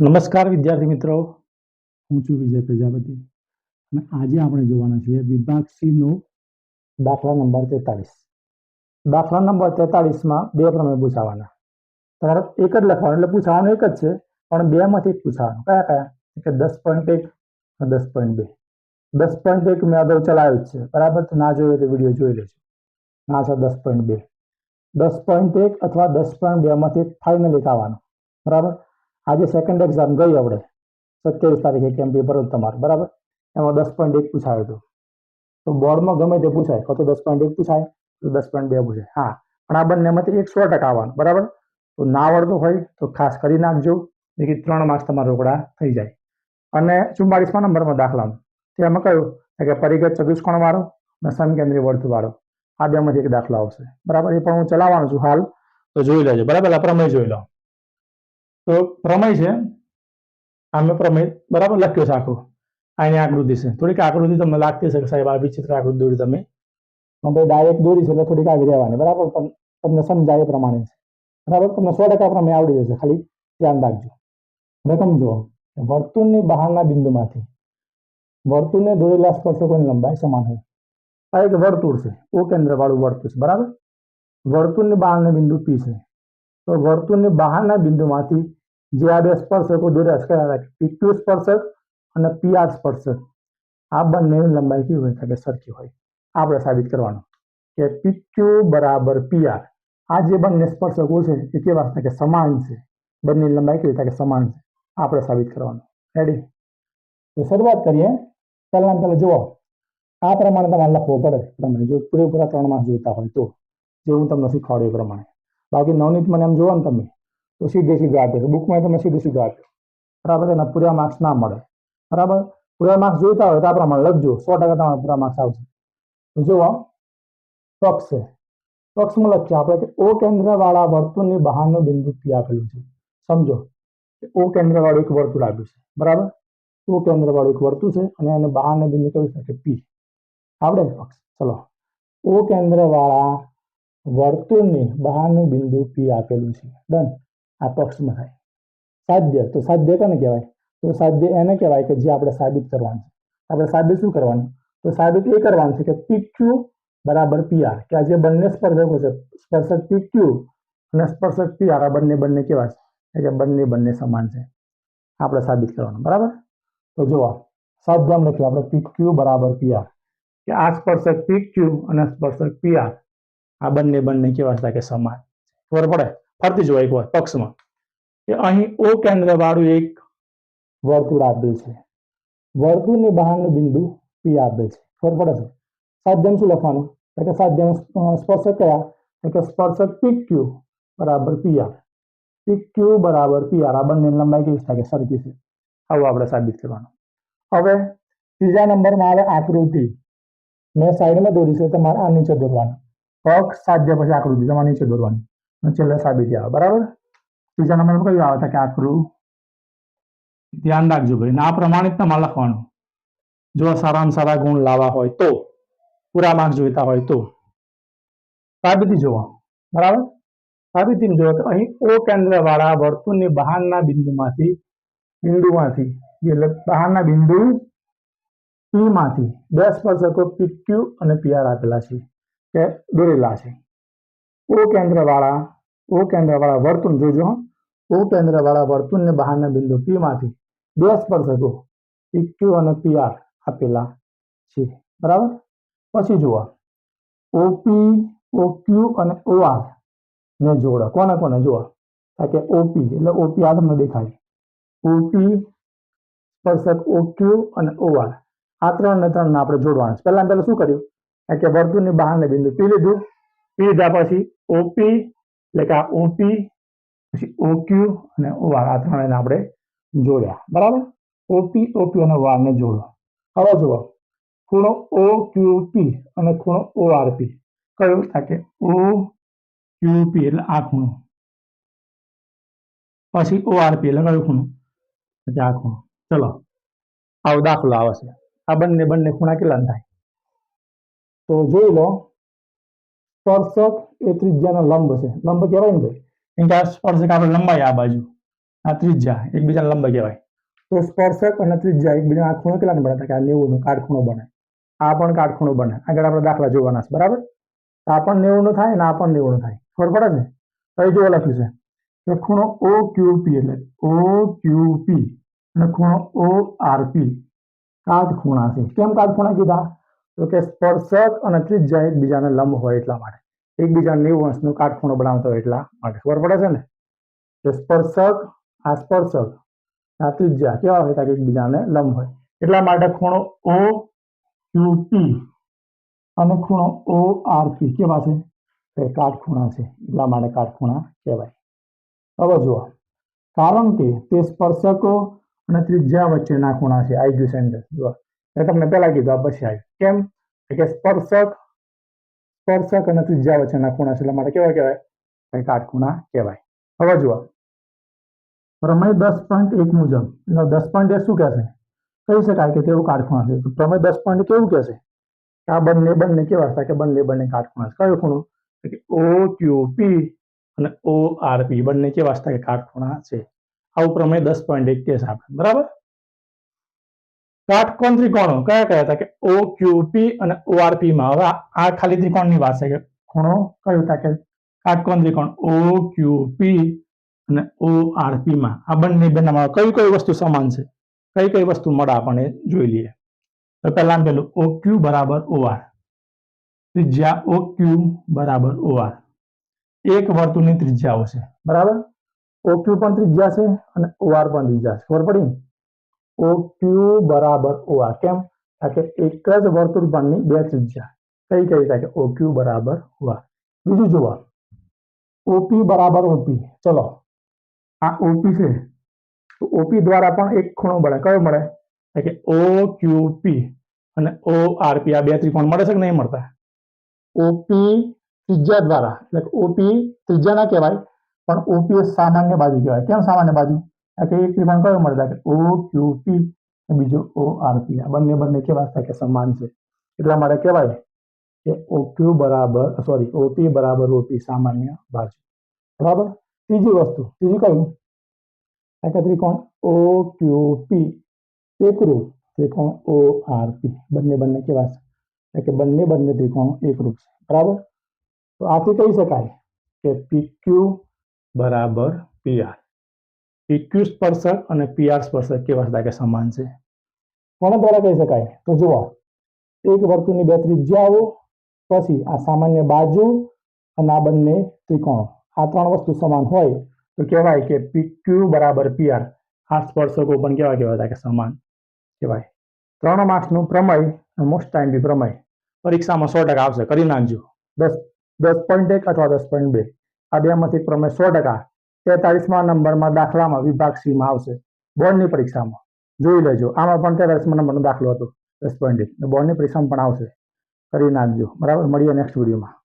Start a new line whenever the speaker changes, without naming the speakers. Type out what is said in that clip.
નમસ્કાર વિદ્યાર્થી મિત્રો. હું છું વિજય પ્રજાપતિ. અને આજે આપણે જોવાના છીએ વિભાગ સી નો દાખલા નંબર તેતાળીસ. દાખલા નંબર તેતાળીસમાં બે પ્રમેય પૂછાવાના. તમારે એક જ લખવાનું એટલે પૂછાવાનું એક જ છે પણ બે માંથી એક પૂછાવાનું. કયા કયા? કે દસ પોઈન્ટ એક અને દસ પોઈન્ટ બે. દસ પોઈન્ટ એક મેં અગાઉ ચલાવ્યું જ છે. બરાબર? તો ના જોયું તો વીડિયો જોઈ લેજો. ના છે દસ પોઈન્ટ બે. દસ પોઈન્ટ એક અથવા દસ પોઈન્ટ બે માંથી એક ફાઇનલી આવવાનું બરાબર? આજે સેકન્ડ એક્ઝામ ગઈ આપણે સત્યાવીસ તારીખે કેમ પેપર હતું તમારું, બરાબર? એમાં દસ પોઈન્ટ એક પૂછાયું હતું. તો બોર્ડમાં ગમે તે પૂછાય, કહો તો દસ પોઈન્ટ એક પૂછાય, તો દસ પોઈન્ટ બે પૂછાય. હા, પણ આ બંનેમાંથી એક સો ટકા આવવાનું, બરાબર? તો ના આવડતું હોય, તો ખાસ કરી નાખજો. જેથી ત્રણ માર્ક્સ તમારા રોકડા થઈ જાય. અને ચુમ્માળીસમાં નંબરમાં દાખલામાં તે એમાં કયું? કે પરિગત ચતુષ્કોણ વાળો અને સમકેન્દ્રીય વર્તુળ વાળો. આ બેમાંથી એક દાખલો આવશે. બરાબર? એ પણ હું ચલાવવાનો છું હાલ. તો જોઈ લેજો. બરાબર? આ પ્રમેય જોઈ લો. તો પ્રમેય છે. આમે પ્રમેય બરાબર લખ્યો છે આખો. આની આકૃતિ છે. થોડીક આકૃતિ તમને લાગતી છે કે સાહેબ આ વિચિત્ર આકૃતિ દોરી તમે. ભાઈ ડાયરેક્ટ દોરી છે એટલે થોડીક આવી રહેવાની. બરાબર? પણ તમને સમજાય એ પ્રમાણે છે. બરાબર? તમને સો ટકા પ્રમેય આવડી જશે. ખાલી ધ્યાન રાખજો. હવે સમજો વર્તુળની બહારના બિંદુમાંથી. વર્તુળને દોરેલા સ્પર્શકોની લંબાઈ સમાન હોય. આ એક વર્તુળ છે. ઓ કેન્દ્ર વાળું વર્તુળ છે. બરાબર? વર્તુળની બહારના બિંદુ પી છે. તો વર્તુળની બહારના બિંદુમાંથી જે આ બે સ્પર્શકો દોર્યા કયા હતા પીક્યુ સ્પર્શક અને પીઆર સ્પર્શક. આ બંનેની લંબાઈ કેવી હોય કે સરખી હોય. આપણે સાબિત કરવાનું કે પીક્યુ બરાબર પીઆર આ જે બંને સ્પર્શકો છે, એ કેવા છે? કે સમાન છે. બંનેની લંબાઈ કેવી થાય કે સમાન છે? આપણે સાબિત કરવાનું. રેડી તો શરૂઆત કરીએ. પહેલાં પહેલાં જુઓ. આ પ્રમાણે તમારે લખવો પડે. પ્રમાણે જો પૂરેપૂરા ત્રણ માસ જોઈતા હોય તો. જે હું તમને શીખવાડ્યું એ પ્રમાણે. બાકી નવનીત મને એમ જોવો ને તમે, તો સીધે સીધું આપ્યો બુકમાં તમે સીધું સીધું આપ્યો બરાબર એના પૂરા માર્ક્સ ના મળે. બરાબર? પૂરા માર્ક્સ જોઈતા હોય તો આ પ્રમાણે લખજો. સો ટકા તમારા પૂરા માર્ક્સ આવશે. જુઓ પક્ષ છે. પક્ષમાં લખીએ આપણે કે ઓ કેન્દ્રવાળા વર્તુળની બહારનું બિંદુ પી આપેલું છે. સમજો? ઓ કેન્દ્રવાળું એક વર્તુળ આપ્યું છે. બરાબર? ઓ કેન્દ્રવાળું એક વર્તુળ છે અને એને બહારનું બિંદુ કયું છે? કે પી આવડે છે પક્ષ ચલો. ઓ કેન્દ્ર વાળા વર્તુળની બહારનું બિંદુ પી આપેલું છે. ડન આ પક્ષમાં થાય. સાધ્ય. તો સાધ્ય કોને કહેવાય? તો સાધ્ય એને કહેવાય કે જે આપણે સાબિત કરવાનું છે. આપણે સાબિત શું કરવાનું? તો સાબિત એ કરવાનું છે કે પી ક્યુ બરાબર પી આર કે આ જે બંને સ્પર્શકો છે, સ્પર્શક પી ક્યુ અને સ્પર્શક પી આર આ બંને બંને કેવા છે? કે બંને બંને સમાન છે. આપણે સાબિત કરવાનું. બરાબર? તો જુઓ સાધ્યમ લખ્યું. આપણે પી ક્યુ બરાબર પી આર કે આ સ્પર્શક પી ક્યુ અને સ્પર્શક પી આર આ બંને બંને કેવા હતા કે સમાન. ખબર પડે? ફરતી જોવા એક વાર પક્ષમાં. કે અહીં ઓ કેન્દ્ર એક વર્તુળ આપેલ છે. વર્તુળની બહારનું બિંદુ પી આપેલ છે. ખબર પડે છે? સાધ્યમ શું લખવાનું? તો કે સાધ્યમ સ્પર્શક કયા? તો કે સ્પર્શક પી ક્યુ બરાબર પી આર પી ક્યુ બરાબર પી આર આ બંને લંબાઈ કેવી થાય? કે સરખી છે. આવું આપણે સાબિત કરવાનું. હવે ત્રીજા નંબરમાં આવે આકૃતિ. મેં સાઈડમાં દોરી છે, તમારે આ નીચે દોરવાનું. પક્ષ સાધ્ય પછી આકૃતિ તમારે નીચે દોરવાની. છેલ્લે સાબિતી આવે, બરાબર? ત્રીજા નંબરમાં કયું આવે કે આકૃતિ ધ્યાન રાખજો ભાઈ. ના આ પ્રમાણિત તમારે લખવાનું. જો સારામાં સારા ગુણ લાવવા હોય તો, પૂરા માર્ક જોઈતા હોય તો. સાબિતી જોવા, બરાબર? સાબિતી જોવા કે અહીં ઓ કેન્દ્ર વાળા વર્તુળની બહારના બિંદુમાંથી બિંદુમાંથી, એટલે બહારના બિંદુ પી માંથી બે સ્પર્શકો PQ અને પીઆર આપેલા છે. કે દોરેલા છે. ઓ કેન્દ્ર વાળા ઓ કેન્દ્ર વાળા વર્તુળ જોજો ઓ કેન્દ્રવાળા વર્તુનને બહારના બિંદુ પીમાંથી માંથી બે સ્પર્શકો PQ અને PR આપેલા છે. બરાબર? પછી જુઓ. ઓપી ઓક્યુ અને ઓઆર ને જોડો. કોને કોને? જુઓ. કે ઓપી એટલે ઓપી આ તમને દેખાય. ઓપી સ્પર્શક ઓક્યુ અને OR આ ત્રણ ને ત્રણ આપણે જોડવાના છે. પહેલા પહેલા શું કર્યું? કે વર્તુળની બહારને બિંદુ પી લીધું. પી લીધા પછી ઓપી, એટલે કે આ ઓપી, પછી ઓક્યુ અને ઓઆર આ ત્રણેને આપણે જોડ્યા. બરાબર? ઓપી ઓક્યુ અને OR ને જોડો. હવે જુઓ. ખૂણો ઓ ક્યુ પી અને ખૂણો ઓ આર પી કયું કે ઓ ક્યુ પી એટલે આ ખૂણો. પછી ઓ આર પી એટલે કયું ખૂણું? પછી આ ખૂણો. ચલો. આવો દાખલો આવે છે. આ બંને બંને ખૂણા કેટલા થાય? તો જોઈ લો, સ્પર્શક એ ત્રિજ્યાનો લંબ છે. લંબ કહેવાય ને ભાઈ? કે આ સ્પર્શક આપણે લંબાઈ આ બાજુ, આ ત્રિજ્યા, એકબીજાના લંબ કહેવાય. તો સ્પર્શક અને ત્રિજ્યા એકબીજાના ખૂણો કેટલા બને? કે આ નેવું નો કાટખૂણો બને. આ પણ કાટખૂણો બને. આગળ આપણે દાખલા જોવાના છે. બરાબર? આ પણ નેવું નો થાય ને આ પણ નેવું નો થાય. ખબર પડે છે? તો એ જોવા લખ્યું છે કે ખૂણો ઓ ક્યુ પી એટલે ઓ ક્યુ પી અને ખૂણો ઓ આર પી કાટખૂણા છે. કેમ કાટખૂણા કીધા? તો કે સ્પર્શક અને ત્રિજ્યા એકબીજાને લંબ હોય એટલા માટે. એકબીજા નેવું અંશનું કાટખૂણો બનાવતો હોય એટલા માટે. ખબર પડે છે ને? કે સ્પર્શક, આ સ્પર્શક, આ ત્રિજ્યા કેવા હોય? કે એકબીજાને લંબ હોય. એટલા માટે ખૂણો ઓ, ક્યુ પી અને ખૂણો ઓ, આર પી કેવા છે? તો કાટખૂણા છે. એટલા માટે કાટખૂણા કહેવાય. હવે જુઓ. કારણ કે તે સ્પર્શકો અને ત્રિજ્યા વચ્ચેના ખૂણા છે. આઈ ગયું સેન્ટર. જુઓ. મેં તમને પહેલા કીધું, આ પછી આવ્યું કેમ? કે સ્પર્શક સ્પર્શક અને ત્રિજ્યા વચ્ચેના ખૂણા છે, એટલા માટે કેવા કહેવાય? કંઈ કાટખૂણા કહેવાય. હવે જુઓ. પ્રમેય દસ પોઈન્ટ એક મુજબ. એટલે દસ પોઈન્ટ એક શું કહેશે કહી શકાય કે તેવું કાટખૂણા છે. પ્રમેય દસ પોઈન્ટ કેવું કહેશે કે આ બંને બંને કેવા હતા? કે બંને બંને કાટખૂણા છે. કયો ખૂણો? કે ઓ ક્યુ પી અને ઓ આર પી બંને કેવા હતા? કે કાટખૂણા છે. આવું પ્રમેય દસ પોઈન્ટ એક કેસ આપણે. બરાબર? કાટકોણ ત્રિકોણો કયા કયા હતા કે ઓ ક્યુ પી અને ઓ આર પી માં? હવે આ- ખાલી ત્રિકોણની વાત છે કે ખૂણો કયો હતા કે કાટકોણ ત્રિકોણ? ઓ ક્યુ પી અને ઓ આર પી માં. આ બંને બેનામાં કઈ કઈ વસ્તુ સમાન છે? કઈ કઈ વસ્તુ મળે આપણે જોઈ લઈએ. તો પહેલા પેલું ઓ ક્યુ બરાબર ઓ આર ત્રિજ્યા ઓ ક્યુ બરાબર ઓ આર એક વર્તુળની ત્રિજ્યાઓ છે. બરાબર? ઓ ક્યુ પણ ત્રિજ્યા છે અને ઓ આર પણ ત્રિજ્યા છે. ખબર પડી? ઓ બરાબર ઓ આર કેમ? કે એક જ વર્તુળ પરની બે ત્રિજ્યા. કઈ કઈ થાય કે ઓ બરાબર ઓ આર બીજું જુઓ. ઓપી બરાબર ઓપી ચલો. આ ઓપી છે. તો ઓપી દ્વારા પણ એક ખૂણો મળે. કયો મળે? કે ઓ ક્યુ પી. અને ઓ આર પી. આ બે ત્રિકોણ મળે છે કે નહીં મળતા? ઓપી ત્રિજ્યા દ્વારા. એટલે ઓપી ત્રિજ્યા ના કહેવાય. પણ ઓપી સામાન્ય બાજુ કહેવાય. કેમ સામાન્ય બાજુ? કે એક ત્રિકોણ કયો મળે કે ઓ ક્યુ પી અને બીજો ઓ આર પી આ બંને બંને કેવા થાય કે સમાન છે એટલા માટે કહેવાય કે ઓ ક્યુ બરાબર સોરી ઓપી બરાબર ઓપી સામાન્ય બાજુ બરાબર ત્રીજી વસ્તુ ત્રીજી કયું આ કે ત્રિકોણ ઓ ક્યુ પી એકરૂપ ત્રિકોણ ઓ આર પી બંને બંને કેવા છે એટલે કે બંને બંને ત્રિકોણ એકરૂપ છે બરાબર તો આથી કહી શકાય કે પીક્યુ બરાબર પીઆર પીક્યુ સ્પર્શક અને પીઆર સ્પર્શક કેવા હતા કે સમાન છે. કોના દ્વારા કહી શકાય. તો જુઓ, એક વર્તુળની બે ત્રિજ્યાઓ પછી આ સામાન્ય બાજુ અને આ બંને ત્રિકોણ. આ ત્રણ વસ્તુ સમાન હોય તો કહેવાય કે પીક્યુ બરાબર પીઆર આ સ્પર્શકો પણ કેવા કેવા હતા કે સમાન કહેવાય. ત્રણ માર્ક્સનું પ્રમેય મોસ્ટ ટાઈમ બી પ્રમેય. પરીક્ષામાં સો ટકા આવશે. કરી નાખજો. દસ દસ પોઈન્ટ એક અથવા દસ પોઈન્ટ બે. આ બેમાંથી પ્રમેય સો ટકા તેતાલીસમાં નંબરમાં દાખલામાં વિભાગ સીમાં આવશે. બોર્ડની પરીક્ષામાં. જોઈ લેજો. આમાં પણ તેતાલીસમાં નંબરનો દાખલો હતો. દસ પોઈન્ટ બોર્ડની પરીક્ષામાં પણ આવશે. કરી નાખજો. બરાબર? મળીએ નેક્સ્ટ વિડીયોમાં.